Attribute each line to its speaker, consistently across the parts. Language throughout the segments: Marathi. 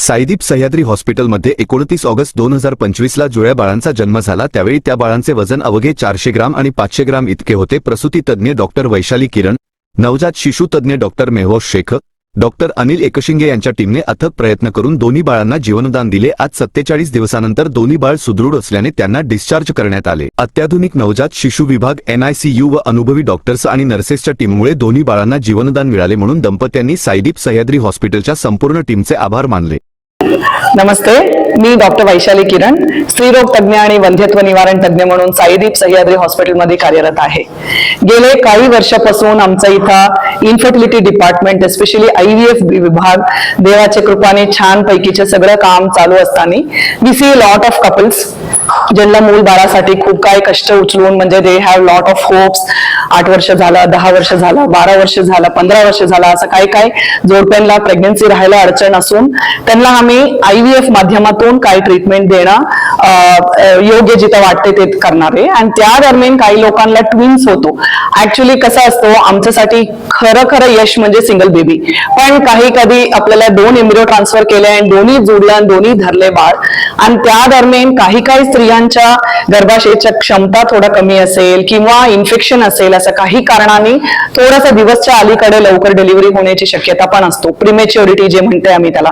Speaker 1: साईदीप सह्याद्री हॉस्पिटलमध्ये एकोणतीस ऑगस्ट दोन हजार पंचवीसला जुळ्या बाळांचा जन्म झाला. त्यावेळी त्या बाळांचे वजन अवघे चारशे ग्राम आणि पाचशे ग्राम इतके होते. प्रसूती तज्ज्ञ डॉक्टर वैशाली किरण नवजात शिशु तज्ज्ञ डॉक्टर मेहोश शेख डॉक्टर अनिल एकशिंगे यांच्या टीमने अथक प्रयत्न करून दोन्ही बाळांना जीवनदान दिले. आज सत्तेचाळीस दिवसानंतर दोन्ही बाळ सुदृढ असल्याने त्यांना डिस्चार्ज करण्यात आले. अत्याधुनिक नवजात शिशु विभाग एनआयसीयू व अनुभवी डॉक्टर्स आणि नर्सेसच्या टीममुळे दोन्ही बाळांना जीवनदान मिळाले म्हणून दंपत्यांनी साईदीप सह्याद्री हॉस्पिटलच्या संपूर्ण टीमचे आभार मानले.
Speaker 2: नमस्ते मी डॉक्टर वैशाली किरण स्त्रीरोग तज्ज्ञ आणि वंध्यत्व निवारण तज्ज्ञ म्हणून साईदीप सह्याद्री हॉस्पिटलमध्ये कार्यरत आहे. गेले काही वर्षापासून आमचा इथं infertility department especially I V F विभाग देवाच्या कृपाने छान पैकीचे सगळं काम चालू असताना we see lot of couples ज्यांना मूल बाळासाठी खूप काय कष्ट उचलून म्हणजे they have lot of hopes आठ वर्ष झालं दहा वर्ष झालं बारा वर्ष झालं पंधरा वर्ष झालं असं काय काय जोडप्यांना प्रेग्नन्सी राहायला अडचण असून त्यांना आम्ही आय व्ही एफ माध्यमातून काय ट्रीटमेंट देणं योग्य जिथं वाटते ते करणार आहे. आणि त्या दरम्यान काही लोकांना ट्विन्स होतो. ऍक्च्युली कसं असतो आमच्यासाठी खरं खरं यश म्हणजे सिंगल बेबी पण काही कधी आपल्याला दोन एम्ब्रिओ ट्रान्सफर केले आणि दोन्ही जुळलं आणि दोन्ही धरले बाळ आणि त्या दरम्यान काही काही स्त्रियांच्या गर्भाशयाच्या क्षमता थोडा कमी असेल किंवा इन्फेक्शन असेल असं काही कारणाने थोडासा दिवसच्या अलीकडे लवकर डिलिव्हरी होण्याची शक्यता पण असतो. प्रिमेच्युरिटी जे म्हणते आम्ही त्याला.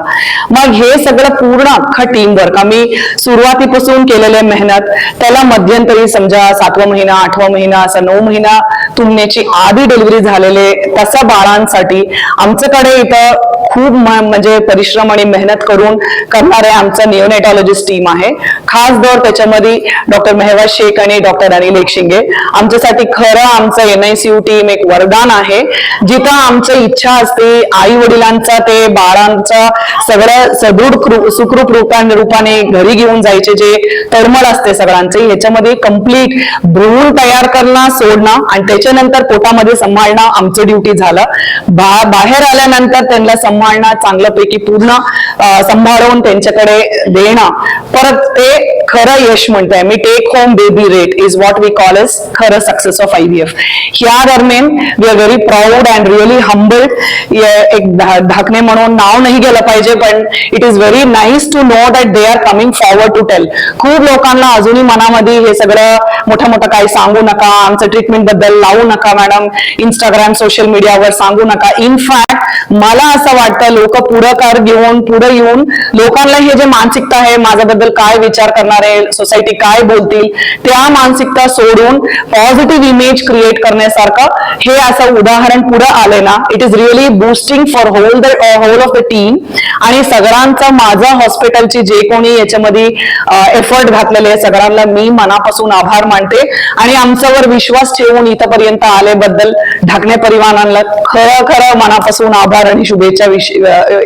Speaker 2: मग हे सगळं पूर्ण अख्खा टीम वर्क आम्ही सुरुवातीपासून केलेले मेहनत त्याला मध्यंतरी समजा सातवा महिना आठवा महिना असा नऊ महिना तुमण्याची आधी डिलिव्हरी झालेले तसा बाळांसाठी आमच्याकडे इथं खूप म्हणजे परिश्रम आणि मेहनत करून करणारे आमचं निओनेटॉलॉजिस्ट टीम आहे. खास दर त्याच्यामध्ये डॉक्टर मेहवाज शेख आणि डॉक्टर अनिल एकशिंगे आमच्यासाठी खरं आमचं एनआयसीयू टीम एक वरदान आहे. जिथं आमची इच्छा असते आई वडिलांचा ते बाळांचा सगळं सदृढ सुखरूप रूपाने रूपाने घरी घेऊन जायचे जे तळमळ असते सगळ्यांचे. ह्याच्यामध्ये कंप्लीट भ्रूण तयार करणं सोडणं आणि त्याच्यानंतर पोटामध्ये सांभाळणं आमचं ड्युटी झालं. बाहेर आल्यानंतर त्यांना सांभाळणं चांगल्यापैकी पूर्ण सांभाळून त्यांच्याकडे देणं. परत ते खरं यश म्हणतोय. मी take home baby rate is what we call is खरं success of I V F ह्या दरम्यान we are very proud and really humble एक धा- धाकणे म्हणून नाव नाही गेलं पाहिजे पण it is very nice to know that they are coming forward to tell खूप लोकांना अजूनही मनामध्ये हे सगळं मोठं मोठं काही सांगू नका आमचं ट्रीटमेंटबद्दल लावू नका मॅडम इंस्टाग्राम सोशल मीडियावर सांगू नका. इनफॅक्ट मला असं वाटतं लोक पुढाकार घेऊन पुढे येऊन लोकांना हे जे मानसिकता आहे माझ्याबद्दल काय विचार करणार आहे सोसायटी काय बोलतील त्या मानसिकता सोडून पॉझिटिव्ह इमेज क्रिएट करण्यासारखं हे असं उदाहरण पुढे आले ना. It is really boosting for whole the whole of the team आणि सगळ्यांचं माझा हॉस्पिटलची जे कोणी याच्यामध्ये एफर्ट घातलेले आहे सगळ्यांना मी मनापासून आभार मानते. आणि आमच्यावर विश्वास ठेवून इथपर्यंत आल्याबद्दल ढाकणे परिवारांना खरं खरं मनापासून आभार आणि शुभेच्छा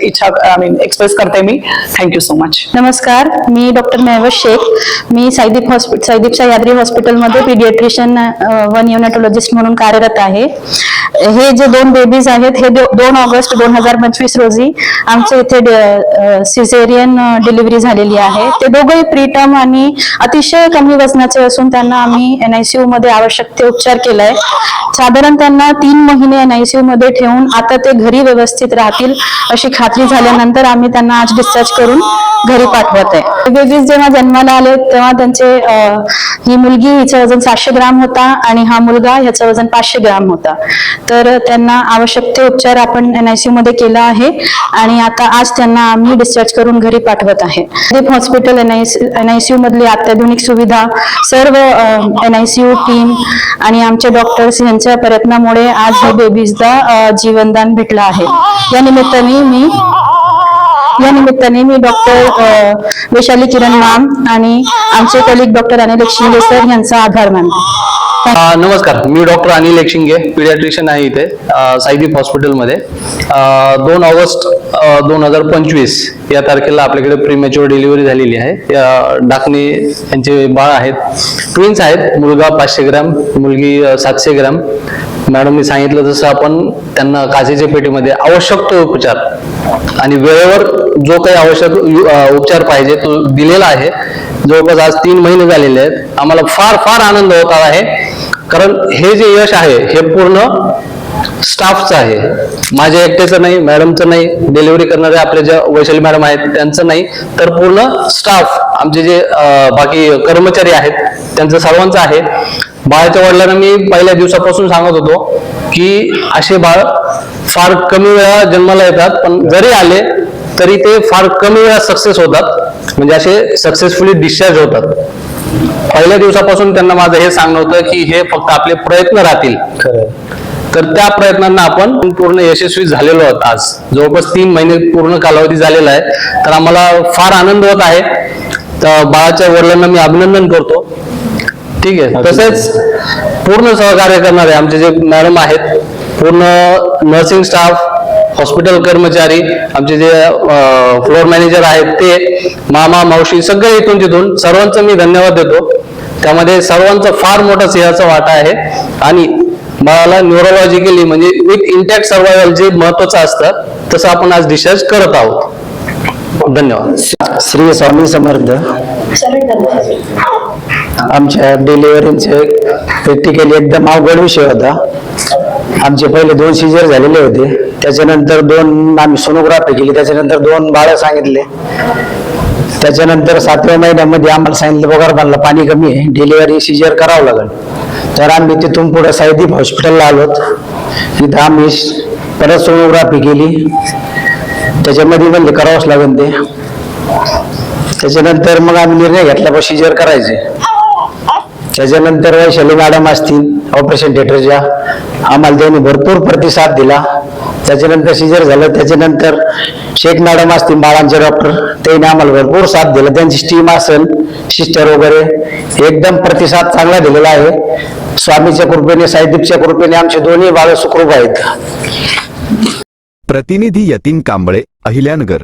Speaker 2: इच्छा आय मीन एक्सप्रेस करते मी. थँक्यू सो मच
Speaker 3: नमस्कार मी डॉक्टर मेहवश शेख. मी साईदीप हॉस्पिटल साईदीप सह्याद्री हॉस्पिटलमध्ये पिडिएट्रिशियन व निओनॅटॉलॉजिस्ट म्हणून कार्यरत आहे. हे जे दोन बेबीज आहेत हे दोन ऑगस्ट दोन हजार पंचवीस रोजी आमच्या इथे सिझेरियन डिलिव्हरी झालेली आहे. ते दोघंही प्रीटम आणि अतिशय कमी वजनाचे असून त्यांना आम्ही एनआयसीयू मध्ये आवश्यक ते उपचार केलाय. साधारण त्यांना तीन महिने एनआयसीयू मध्ये ठेवून आता ते घरी व्यवस्थित राहतील अशी खात्री झाल्यानंतर आम्ही त्यांना आज डिस्चार्ज करून घरी पाठवत आहे बेबीज जेव्हा जन्माला आले तेव्हा त्यांचे ही मुलगी हिचं वजन सातशे ग्राम होता आणि हा मुलगा ह्याचं वजन पाचशे ग्राम होता. तर त्यांना आवश्यक ते उपचार आपण एन आय सी मध्ये केला आहे. आणि आता आज त्यांना आम्ही डिस्चार्ज करून घरी पाठवत आहे. Deep hospital N I C मधली अत्याधुनिक सुविधा सर्व N I C U team आणि आमचे डॉक्टर्स यांच्या प्रयत्नामुळे आज हे बेबीजला जीवनदान भेटलं आहे. या निमित्ताने मी या निमित्ताने मी डॉक्टर वैशाली किरण माम आणि आमचे colleague doctor Anil Shinde sir यांचा आभार मानतो.
Speaker 4: नमस्कार. मी डॉक्टर अनिल एकशिंगे. पिडियाट्रिशियन आहे इथे साईदीप हॉस्पिटलमध्ये. दोन ऑगस्ट दोन हजार पंचवीस या तारखेला आपल्याकडे प्रीमॅच्युअर डिलिव्हरी झालेली आहे. या डाकणे यांचे बाळ आहेत. ट्विन्स आहेत. मुलगा पाचशे ग्रॅम मुलगी सातशे ग्रॅम. मॅडमनी सांगितलं जसं आपण त्यांना काचेच्या पेटीमध्ये आवश्यक तो उपचार आणि वेळेवर जो काही आवश्यक उपचार पाहिजे तो दिलेला आहे. जवळपास आज तीन महिने झालेले आहेत. आम्हाला फार फार आनंद होत आहे. कारण हे जे यश आहे हे पूर्ण स्टाफचं आहे. माझ्या एकट्याचं नाही मॅडमचं नाही डिलिव्हरी करणारे आपले ज्या वैशाली मॅडम आहेत त्यांचं नाही तर पूर्ण स्टाफ आमचे जे बाकी कर्मचारी आहेत त्यांचं सर्वांचं आहे. बाळाच्या वडिलांना मी पहिल्या दिवसापासून सांगत होतो की असे बाळ फार कमी वेळा जन्माला येतात पण जरी आले तरी ते फार कमी वेळा सक्सेस होतात. म्हणजे असे सक्सेसफुली डिस्चार्ज होतात. पहिल्या दिवसापासून त्यांना माझं हे सांगणं होतं की हे फक्त आपले प्रयत्न राहतील. तर त्या प्रयत्नांना आपण पूर्ण यशस्वी झालेलो आहोत आज. जवळपास तीन महिने पूर्ण कालावधी झालेला आहे. तर आम्हाला फार आनंद होत आहे. तर बाळाच्या वडिलांना मी अभिनंदन करतो. ठीक आहे. तसेच पूर्ण सहकार्य करणारे आमचे जे मॅडम आहेत पूर्ण नर्सिंग स्टाफ हॉस्पिटल कर्मचारी आमचे जे फ्लोअर मॅनेजर आहेत ते मामा मावशी सगळे इथून तिथून सर्वांचं मी धन्यवाद देतो. त्यामध्ये सर्वांचा फार मोठा सिंहाचा वाटा आहे. आणि बाळाला न्यूरोलॉजिकली म्हणजे विथ इंटॅक्ट सर्वायवल जे महत्वाचं असतं तसं आपण आज डिस्चार्ज करत आहोत. धन्यवाद.
Speaker 5: श्री स्वामी समर्थ. आमच्या डिलिव्हरीचे प्रॅक्टिकली एकदम अवघड विषय होता. आमचे पहिले दोन सिजर झालेले होते. त्याच्यानंतर दोन आम्ही सोनोग्राफी केली त्याच्यानंतर दोन बाळ सांगितले. त्याच्यानंतर सातव्या महिन्यामध्ये आम्हाला सांगितलं पगार बांधला पाणी कमी आहे. डिलिव्हरी सिजर करावं लागेल. तर आम्ही तिथून पुढे साईदीप हॉस्पिटलला आलोत तिथं आम्ही परत सोनोग्राफी केली. त्याच्यामध्ये म्हणले करावंच लागेल ते. त्याच्यानंतर मग आम्ही निर्णय घेतला प्रोसिजर करायचे. त्याच्यानंतर वैशाली मॅडम असतील ऑपरेशन थिएटरच्या आम्हाला त्यांनी भरपूर प्रतिसाद दिला. त्याच्यानंतर सिजर झालं. त्याच्यानंतर शेख मॅडम असतील बाळांचे डॉक्टर त्यांनी आम्हाला भरपूर साथ दिला. त्यांची टीम असेल सिस्टर वगैरे एकदम प्रतिसाद चांगला दिलेला आहे. स्वामीच्या कृपेने साईदीपच्या कृपेने आमचे दोन्ही बाळ सुखरूप आहेत.
Speaker 1: प्रतिनिधी यतीन कांबळे अहिल्यानगर.